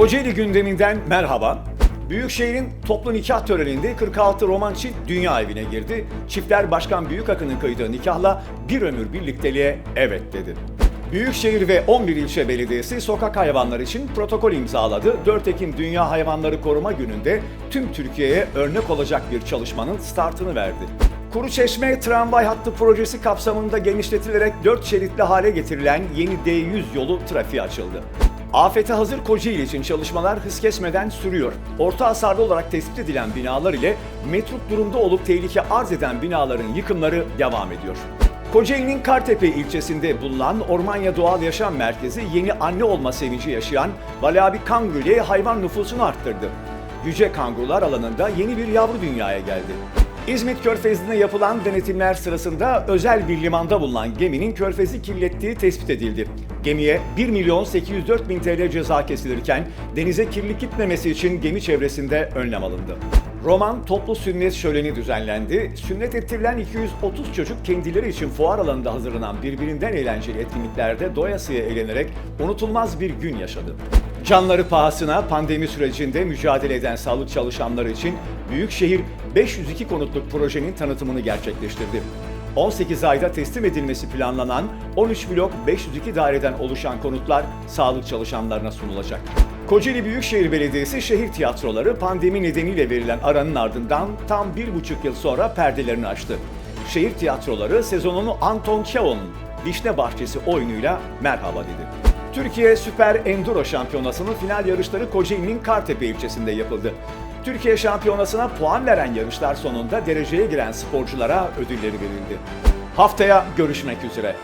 Kocaeli gündeminden merhaba. Büyükşehir'in toplu nikah töreninde 46 roman çift dünya evine girdi. Çiftler Başkan Büyükakın'ın kıydığı nikahla bir ömür birlikteliğe evet dedi. Büyükşehir ve 11 ilçe belediyesi sokak hayvanları için protokol imzaladı. 4 Ekim Dünya Hayvanları Koruma Günü'nde tüm Türkiye'ye örnek olacak bir çalışmanın startını verdi. Kuruçeşme tramvay hattı projesi kapsamında genişletilerek 4 şeritli hale getirilen yeni D100 yolu trafiğe açıldı. Afete hazır Kocaeli için çalışmalar hız kesmeden sürüyor. Orta hasarlı olarak tespit edilen binalar ile metruk durumda olup tehlike arz eden binaların yıkımları devam ediyor. Kocaeli'nin Kartepe ilçesinde bulunan Ormanya Doğal Yaşam Merkezi yeni anne olma sevinci yaşayan Vali abi kanguru ile hayvan nüfusunu arttırdı. Yüce kangurular alanında yeni bir yavru dünyaya geldi. İzmit Körfezi'nde yapılan denetimler sırasında özel bir limanda bulunan geminin körfezi kirlettiği tespit edildi. Gemiye 1 milyon 804 bin TL ceza kesilirken denize kirlilik gitmemesi için gemi çevresinde önlem alındı. Roman toplu sünnet şöleni düzenlendi. Sünnet ettirilen 230 çocuk kendileri için fuar alanında hazırlanan birbirinden eğlenceli etkinliklerde doyasıya eğlenerek unutulmaz bir gün yaşadı. Canları pahasına pandemi sürecinde mücadele eden sağlık çalışanları için Büyükşehir 502 konutluk projenin tanıtımını gerçekleştirdi. 18 ayda teslim edilmesi planlanan 13 blok 502 daireden oluşan konutlar sağlık çalışanlarına sunulacak. Kocaeli Büyükşehir Belediyesi şehir tiyatroları pandemi nedeniyle verilen aranın ardından tam bir buçuk yıl sonra perdelerini açtı. Şehir tiyatroları sezonunu Anton Çehov'un Vişne Bahçesi oyunuyla merhaba dedi. Türkiye Süper Enduro Şampiyonası'nın final yarışları Kocaeli'nin Kartepe ilçesinde yapıldı. Türkiye Şampiyonası'na puan veren yarışlar sonunda dereceye giren sporculara ödülleri verildi. Haftaya görüşmek üzere.